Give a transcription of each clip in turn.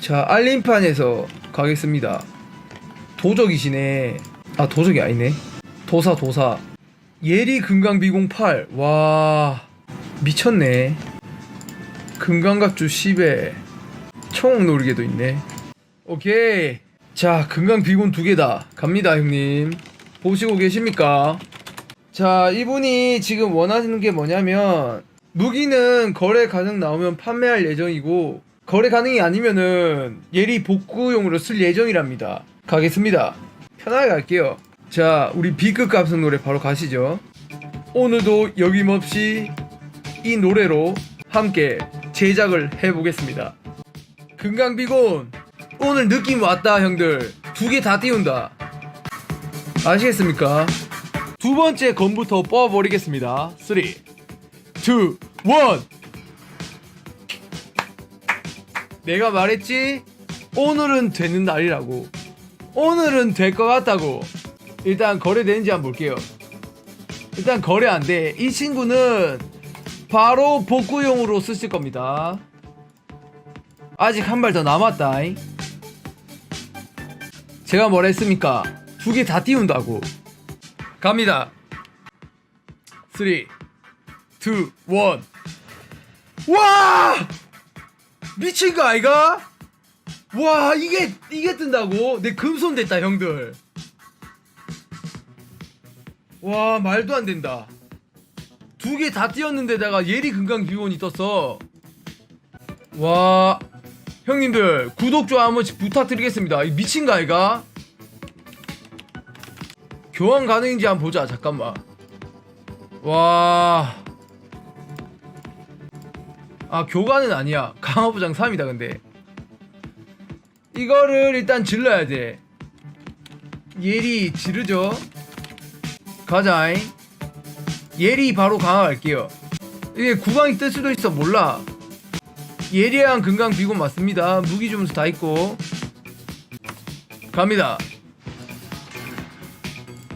자 알림판에서 가겠습니다. 도적이시네. 아 도적이 아니네. 도사 도사. 예리 금강 비공 8 와 미쳤네. 금강갑주 10에 총놀이개도 있네. 오케이. 자 금강 비공 두 개다. 갑니다 형님. 보시고 계십니까? 자 이분이 지금 원하시는 게 뭐냐면 무기는 거래 가능 나오면 판매할 예정이고 거래 가능이 아니면은 예리 복구용으로 쓸 예정이랍니다. 가겠습니다. 편하게 갈게요. 자 우리 B급 감성 노래 바로 가시죠. 오늘도 여김없이 이 노래로 함께 제작을 해보겠습니다. 금강비곤 오늘 느낌 왔다 형들. 두 개 다 띄운다. 아시겠습니까? 두 번째 건부터 뽑아버리겠습니다. 3 2 1 내가 말했지? 오늘은 되는 날이라고. 오늘은 될 것 같다고. 일단 거래되는지 한번 볼게요. 일단 거래 안 돼. 이 친구는 바로 복구용으로 쓰실 겁니다. 아직 한 발 더 남았다 제가 뭘 했습니까? 두 개 다 띄운다고. 갑니다. 3 2 1 와! 미친 거 아이가? 와 이게 이게 뜬다고? 내 금손 됐다 형들 와 말도 안 된다 두 개 다 띄었는데다가 예리 금강 기원이 떴어 와 형님들 구독 좋아요 한 번씩 부탁드리겠습니다 이 미친 거 아이가? 교환 가능인지 한번 보자 잠깐만 와 아 교관은 아니야. 강화부장 3이다 근데. 이거를 일단 질러야 돼. 예리 지르죠? 가자잉. 예리 바로 강화할게요. 이게 구강이 뜰 수도 있어 몰라. 예리한 금강 비곤 맞습니다. 무기 주문서 다 있고. 갑니다.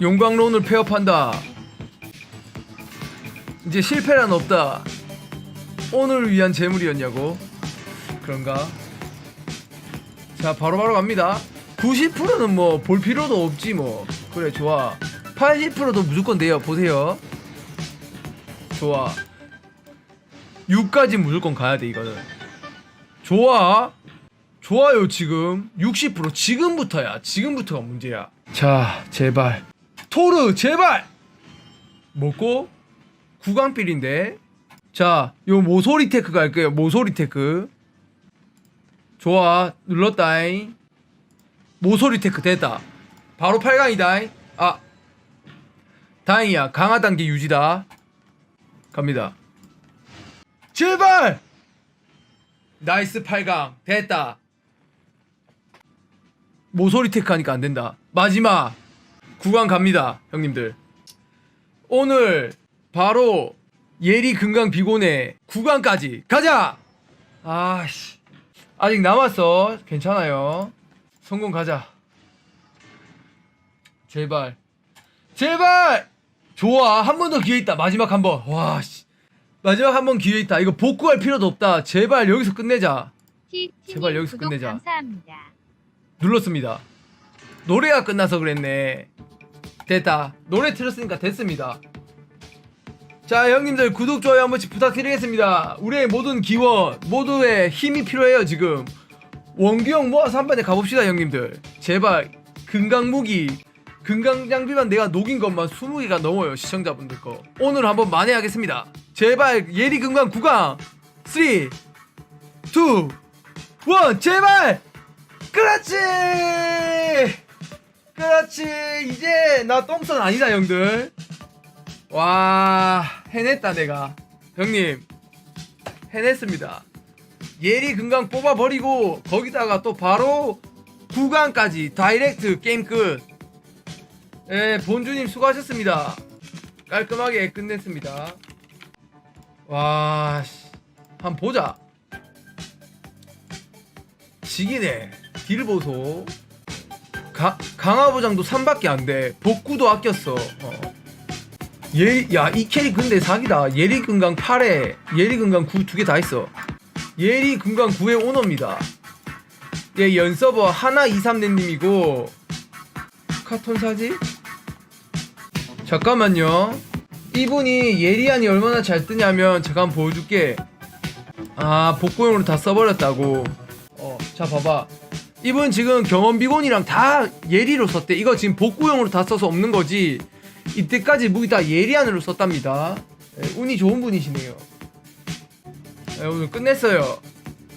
용광론을 폐업한다. 이제 실패란 없다 오늘을 위한 재물이었냐고. 그런가? 자 바로 바로 갑니다. 90%는 뭐 볼 필요도 없지 뭐. 그래 좋아. 80%도 무조건 돼요. 보세요. 좋아. 6까지 무조건 가야 돼 이거는. 좋아. 좋아요 지금. 60% 지금부터야. 지금부터가 문제야. 자 제발. 토르 제발! 먹고 구강필인데 자, 요 모서리 테크 갈게요. 모서리 테크. 좋아. 눌렀다잉. 모서리 테크 됐다. 바로 8강이다. 아. 다행이야. 강화 단계 유지다. 갑니다. 제발! 나이스 8강. 됐다. 모서리 테크 하니까 안 된다. 마지막. 9강 갑니다. 형님들. 오늘 바로 예리 금강 비곤의 9강까지 가자. 아씨 아직 남았어. 괜찮아요. 성공 가자. 제발 제발 좋아 한 번 더 기회 있다 마지막 한 번. 와 씨. 마지막 한 번 기회 있다. 이거 복구할 필요도 없다. 제발 여기서 끝내자. 제발 여기서 끝내자. 감사합니다. 눌렀습니다. 노래가 끝나서 그랬네. 됐다. 노래 틀었으니까 됐습니다. 자, 형님들 구독, 좋아요 한 번씩 부탁드리겠습니다. 우리의 모든 기원, 모두의 힘이 필요해요, 지금. 원기형 모아서 한 번에 가봅시다, 형님들. 제발, 금강무기, 금강장비만 내가 녹인 것만 20개가 넘어요, 시청자분들 거. 오늘 한번 만회하겠습니다. 제발, 예리 금강 9강. 3, 2, 1, 제발! 그렇지! 그렇지! 이제 나 똥손 아니다, 형들. 와, 해냈다, 내가. 형님, 해냈습니다. 예리 금강 뽑아버리고, 거기다가 또 바로 9강까지 다이렉트 게임 끝. 예, 본주님 수고하셨습니다. 깔끔하게 끝냈습니다. 와, 씨. 한번 보자. 지기네. 길 보소. 가, 강화부장도 3밖에 안 돼. 복구도 아꼈어. 어. 예, 야, 이 캐릭 근데 사기다. 예리 금강 8에 예리 금강 9 두 개 다 있어. 예리 금강 9의 오너입니다. 예, 연서버 하나 23넷님이고 카톤 사지? 잠깐만요. 이분이 예리안이 얼마나 잘 뜨냐면 한번 보여줄게. 아 복고용으로 다 써버렸다고. 어, 자 봐봐. 이분 지금 경험 비곤이랑 다 예리로 썼대. 이거 지금 복구용으로 다 써서 없는 거지. 이때까지 무기 다 예리안으로 썼답니다. 예, 운이 좋은 분이시네요. 예, 오늘 끝냈어요.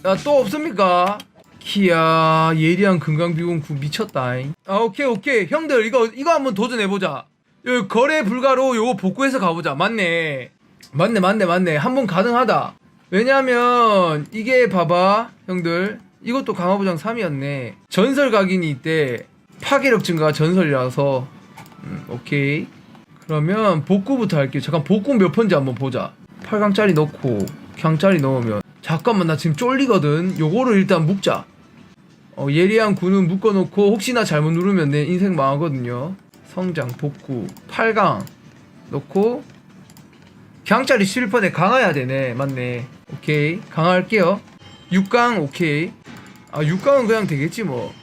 야, 또 없습니까? 키야 예리한 금강비공 9 미쳤다잉. 아 오케이 오케이 형들 이거 이거 한번 도전해보자. 여기 거래 불가로 요거 복구해서 가보자. 맞네. 맞네 맞네 맞네 한 번 가능하다. 왜냐면 이게 봐봐 형들 이것도 강화부장 3이었네. 전설 각인이 있대. 파괴력 증가가 전설이라서 음, 오케이. 그러면 복구부터 할게요. 잠깐 복구 몇 번지 한번 보자. 8강짜리 넣고 강짜리 넣으면 잠깐만 나 지금 쫄리거든. 요거를 일단 묶자. 어, 예리한 구는 묶어놓고 혹시나 잘못 누르면 내 인생 망하거든요. 성장 복구 8강 넣고 강짜리 11번에 강화해야 되네. 맞네. 오케이 강화할게요. 6강 오케이. 아 6강은 그냥 되겠지 뭐.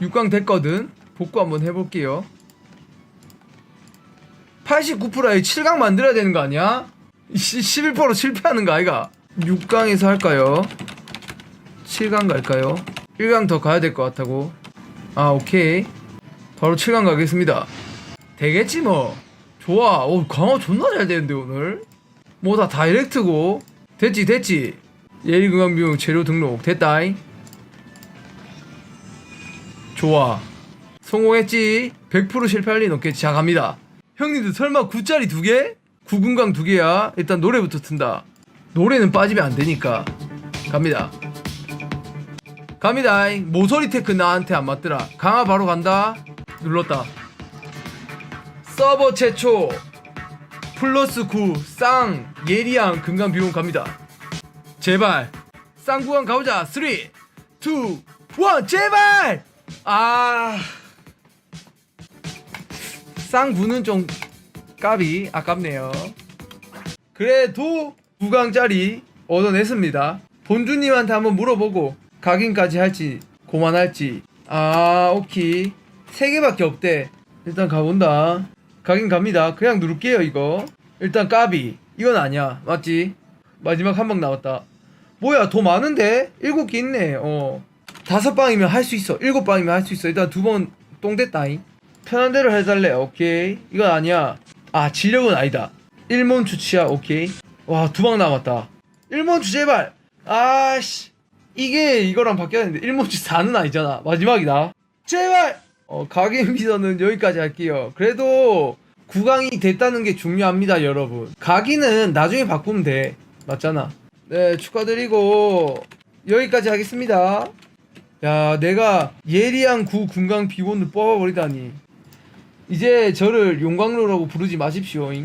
육강 됐거든. 복구 한번 해볼게요. 89%에 7강 만들어야 되는 거 아니야? 11% 실패하는 거 아이가? 6강에서 할까요? 7강 갈까요? 1강 더 가야 될 것 같다고. 아, 오케이. 바로 7강 가겠습니다. 되겠지 뭐. 좋아. 오, 강화 존나 잘 되는데 오늘. 뭐 다 다이렉트고. 됐지, 됐지. 예리금강 비용 재료 등록 됐다잉. 좋아. 성공했지? 100% 실패할 리는 없겠지. 자, 갑니다. 형님들 설마 9짜리 두 개? 9금강 두 개야? 일단 노래부터 튼다. 노래는 빠지면 안 되니까. 갑니다. 갑니다. 모서리 테크 나한테 안 맞더라. 강화 바로 간다. 눌렀다. 서버 최초 플러스 9 쌍 예리한 금강 비용 갑니다. 제발 쌍구강 가보자. 3 2 1 제발! 아 쌍구는 좀 까비 아깝네요. 그래도 9강짜리 얻어냈습니다. 본주님한테 한번 물어보고 각인까지 할지 고만할지 아 오케이 세 개밖에 없대. 일단 가본다. 각인 갑니다. 그냥 누를게요 이거. 일단 까비 이건 아니야 맞지? 마지막 한 방 나왔다. 뭐야 더 많은데? 일곱 개 있네. 어 다섯 방이면 할 수 있어. 일곱 방이면 할 수 있어. 일단 두 번 똥 됐다잉. 편한 대로 해달래. 오케이. 이건 아니야. 아 진력은 아니다. 일몬 주치야. 오케이. 와 두 방 남았다. 일몬 주 제발. 아씨 이게 이거랑 바뀌어야 되는데 일몬 주 4는 아니잖아. 마지막이다. 제발. 어 각인 비서는 여기까지 할게요. 그래도 구강이 됐다는 게 중요합니다, 여러분. 각인은 나중에 바꾸면 돼. 맞잖아. 네, 축하드리고 여기까지 하겠습니다. 야, 내가 예리한 구 군강 비원을 뽑아버리다니. 이제 저를 용광로라고 부르지 마십시오잉.